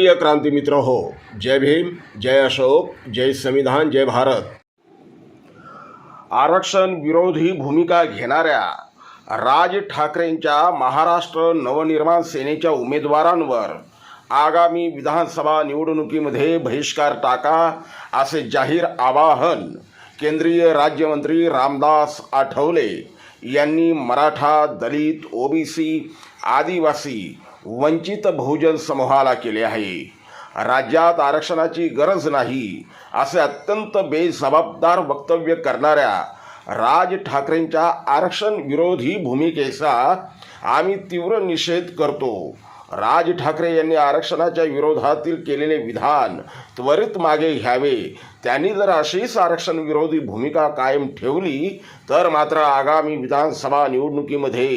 प्रिय क्रांती मित्र हो जय भीम जय अशोक जय संविधान जय भारत. आरक्षण विरोधी भूमिका घेणाऱ्या राज ठाकरेंच्या महाराष्ट्र नवनिर्माण सेनेच्या उमेदवारांवर आगामी विधानसभा निवडणुकीमध्ये बहिष्कार टाका असे जाहीर आवाहन केंद्रीय राज्यमंत्री रामदास आठवले यांनी मराठा दलित ओबीसी आदिवासी वंचित बहुजन समूहाला केले आहे. राज्यात आरक्षणाची गरज नाही असे अत्यंत बेजबाबदार वक्तव्य करणाऱ्या राज ठाकरेंच्या आरक्षण विरोधी भूमिकेचा आम्ही तीव्र निषेध करतो. राज ठाकरे यांनी आरक्षणाच्या विरोधातील केलेले विधान त्वरित मागे घ्यावे. त्यांनी जर अशीच आरक्षण विरोधी भूमिका कायम ठेवली तर मात्र आगामी विधानसभा निवडणुकीमध्ये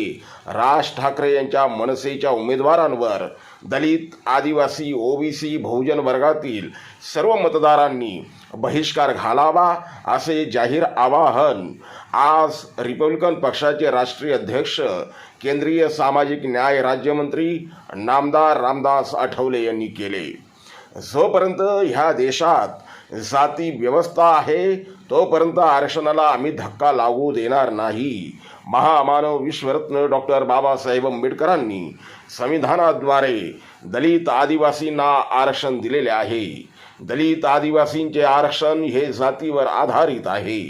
राज ठाकरे यांच्या मनसेच्या उमेदवारांवर दलित आदिवासी ओबीसी बहुजन वर्गातील सर्व मतदारांनी बहिष्कार घालावा असे जाहीर आवाहन आज रिपब्लिकन पक्षाचे राष्ट्रीय अध्यक्ष केंद्रीय सामाजिक न्याय राज्यमंत्री नामदार रामदास आठवले यांनी केले. जोपर्यंत ह्या देशात जाती व्यवस्था आहे तोपर्यंत आरक्षणाला आम्ही धक्का लागू देणार नाही. महामानव विश्वरत्न डॉक्टर बाबासाहेब आंबेडकरांनी संविधानाद्वारे दलित आदिवासींना आरक्षण दिलेले आहे. दलित आदिवासींचे आरक्षण हे जातीवर आधारित आहे.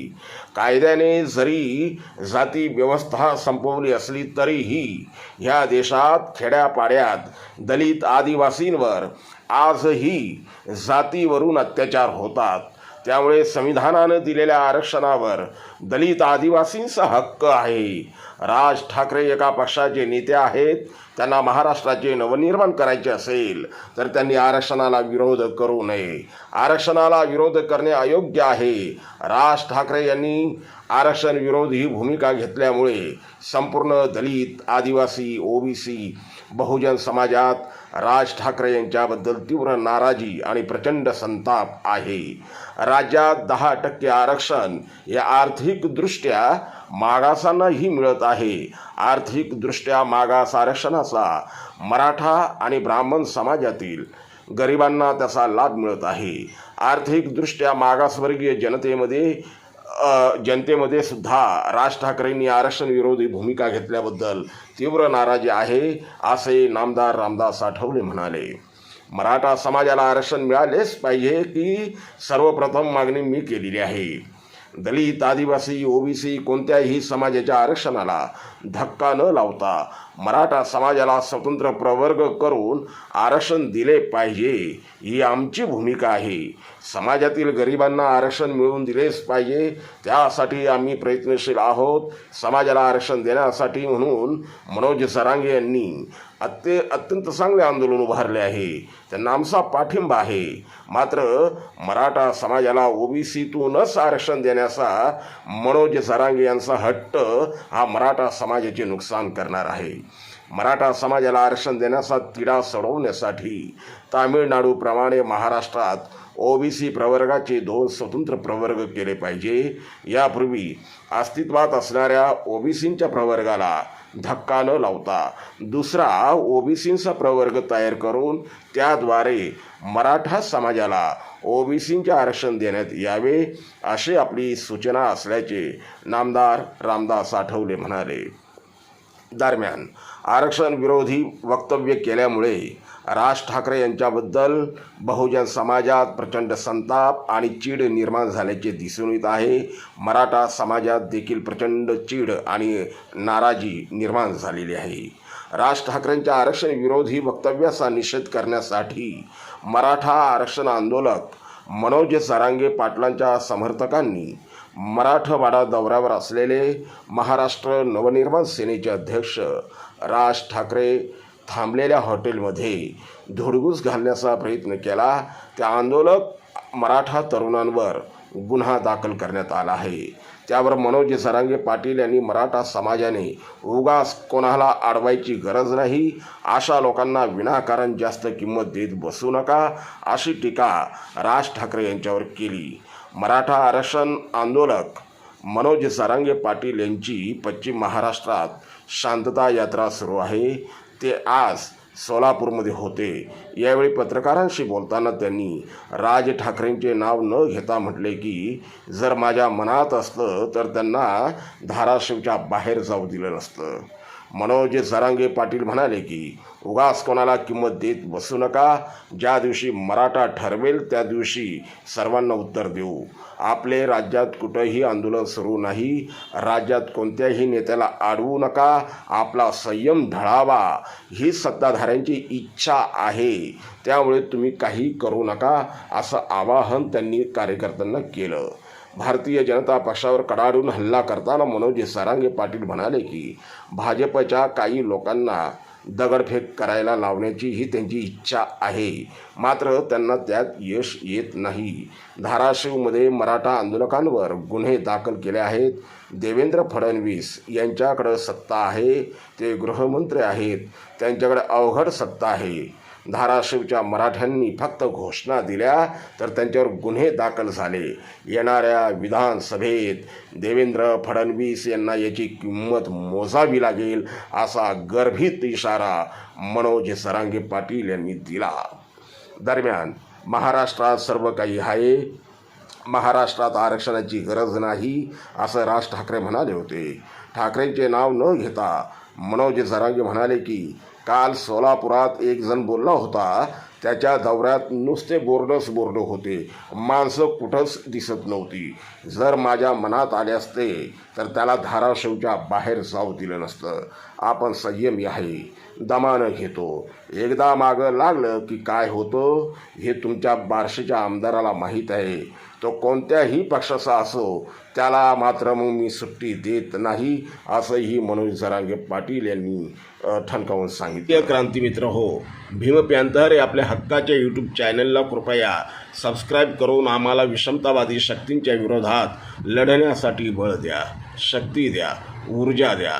कायद्याने जरी जाती व्यवस्था संपवली असली तरीही ह्या देशात खेड्यापाड्यात दलित आदिवासींवर आजही जातीवरून अत्याचार होतात. त्यामुळे संविधानानं दिलेल्या आरक्षणावर दलित आदिवासींचा हक्क आहे. राज ठाकरे एका पक्षाचे नेते आहेत. त्यांना महाराष्ट्राचे नवनिर्माण करायचे असेल तर त्यांनी आरक्षणाला विरोध करू नये. आरक्षणाला विरोध करणे अयोग्य आहे. राज ठाकरे यांनी आरक्षण विरोधी भूमिका घेतल्यामुळे संपूर्ण दलित आदिवासी ओबीसी बहुजन समाजात राज ठाकरे यांच्याबद्दल तीव्र नाराजी आणि प्रचंड संताप आहे. राज्यात दहा टक्के आरक्षण हे आर्थिकदृष्ट्या मागासांनाही मिळत आहे. आर्थिकदृष्ट्या मागास आरक्षणाचा मराठा आणि ब्राह्मण समाजातील गरिबांना त्याचा लाभ मिळत आहे. आर्थिकदृष्ट्या मागासवर्गीय जनतेमध्ये जनतेमध्ये सुद्धा राज ठाकरेंनी आरक्षण विरोधी भूमिका घेतल्याबद्दल तीव्र नाराजी आहे असे नामदार रामदास आठवले म्हणाले. मराठा समाजाला आरक्षण मिळालेच पाहिजे की सर्वप्रथम मागणी मी केलेली आहे. दलित आदिवासी ओबीसी कोणत्याही समाजाच्या आरक्षणाला धक्का न लावता मराठा समाजाला स्वतंत्र प्रवर्ग करून आरक्षण दिले पाहिजे. ही आमची भूमिका आहे. समाजातील गरिबांना आरक्षण मिळवून दिलेच पाहिजे. त्यासाठी आम्ही प्रयत्नशील आहोत. समाजाला आरक्षण देण्यासाठी म्हणून मनोज सरांगे यांनी अत्य अत्यंत चांगले आंदोलन उभारले आहे. त्यांना आमचा पाठिंबा आहे. मात्र मराठा समाजाला ओबीसीतूनच आरक्षण देण्याचा मनोज सरांगे यांचा हट्ट हा मराठा समाजाचे नुकसान करणार आहे. मराठा समाजाला आरक्षण देण्याचा तिढा सोडवण्यासाठी तामिळनाडूप्रमाणे महाराष्ट्रात ओबीसी प्रवर्गाचे दोन स्वतंत्र प्रवर्ग केले पाहिजे. यापूर्वी अस्तित्वात असणाऱ्या ओबीसींच्या प्रवर्गाला धक्का न लावता दुसरा ओबीसींचा प्रवर्ग तयार करून त्याद्वारे मराठा समाजाला ओबीसींचे आरक्षण देण्यात यावे अशी आपली सूचना असल्याचे नामदार रामदास आठवले म्हणाले. दरम्यान आरक्षण विरोधी वक्तव्य केल्यामुळे राज ठाकरे यांच्याबद्दल बहुजन समाजात प्रचंड संताप आणि चीड निर्माण झाल्याचे दिसून येत आहे. मराठा समाजात देखील प्रचंड चीड आणि नाराजी निर्माण झालेली आहे. राज ठाकरेंच्या आरक्षण विरोधी वक्तव्याचा निषेध करण्यासाठी मराठा आरक्षण आंदोलक मनोज सारांगे पाटलांच्या समर्थकांनी मराठवाडा दौऱ्यावर असलेले महाराष्ट्र नवनिर्माण सेनेचे अध्यक्ष राज ठाकरे थांबलेल्या हॉटेलमध्ये धुडगूस घालण्याचा प्रयत्न केला. त्या आंदोलक मराठा तरुणांवर गुन्हा दाखल करण्यात आला आहे. त्यावर मनोज सरांगे पाटील यांनी मराठा समाजाने उगास कोणाला अडवायची गरज नाही. अशा लोकांना विनाकारण जास्त किंमत देत बसू नका अशी टीका राज ठाकरे यांच्यावर केली. मराठा आरक्षण आंदोलक मनोज सारंगे पाटील यांची पश्चिम महाराष्ट्रात शांतता यात्रा सुरू आहे. ते आज सोलापूरमध्ये होते. यावेळी पत्रकारांशी बोलताना त्यांनी राज ठाकरेंचे नाव न घेता म्हटले की जर माझ्या मनात असतं तर त्यांना धाराशिवच्या बाहेर जाऊ दिलं नसतं. मनोज जरांगे पाटील म्हणाले की उगास कोणाला किंमत देत बसू नका. ज्या दिवशी मराठा ठरवेल त्या दिवशी सर्वांना उत्तर देऊ. आपले राज्यात कुठंही आंदोलन सुरू नाही. राज्यात कोणत्याही नेत्याला अडवू नका. आपला संयम ढळावा ही सत्ताधाऱ्यांची इच्छा आहे. त्यामुळे तुम्ही काही करू नका. असं आवाहन त्यांनी कार्यकर्त्यांना केलं. भारतीय जनता पक्षावर कडाडून हल्ला करताना मनोज सारांगे पाटील म्हणाले की भाजपच्या काही लोकांना दगडफेक करायला लावण्याची ही त्यांची इच्छा आहे. मात्र त्यांना त्यात यश येत नाही. धाराशिवमध्ये मराठा आंदोलकांवर गुन्हे दाखल केले आहेत. देवेंद्र फडणवीस यांच्याकडं सत्ता आहे. ते गृहमंत्री आहेत. त्यांच्याकडे अवघड सत्ता आहे. धाराशिवच्या मराठ्यांनी फक्त घोषणा दिल्या तर त्यांच्यावर गुन्हे दाखल झाले. येणाऱ्या विधानसभेत देवेंद्र फडणवीस यांना याची किंमत मोजावी लागेल असा गर्भित इशारा मनोज सरांगे पाटील यांनी दिला. दरम्यान महाराष्ट्रात सर्व काही आहे. महाराष्ट्रात आरक्षणाची गरज नाही असं राज ठाकरे म्हणाले होते. ठाकरेंचे नाव न घेता मनोज जरांगे म्हणाले की काल सोलापुरात एक जण बोलला होता त्याच्या दौऱ्यात नुसते बोर्डच बोर्ड होते. माणसं कुठंच दिसत नव्हती. जर माझ्या मनात आले असते तर त्याला धाराशिवच्या बाहेर जाऊ दिलं नसतं. आपण संयमी आहे. दमानं घेतो. एकदा मागं लागलं की काय होतं हे तुमच्या बार्शीच्या आमदाराला माहीत आहे. तो कोणत्याही पक्षाचा असो त्याला मात्र मग मी सुट्टी देत नाही असंही मनोज जरांगे पाटील यांनी ठणकावून सांगितले. क्रांतीमित्र हो भीम पॅन्थर हे आपल्या हक्काच्या यूट्यूब चॅनलला कृपया सबस्क्राईब करून आम्हाला विषमतावादी शक्तींच्या विरोधात लढण्यासाठी बळ द्या शक्ती द्या ऊर्जा द्या.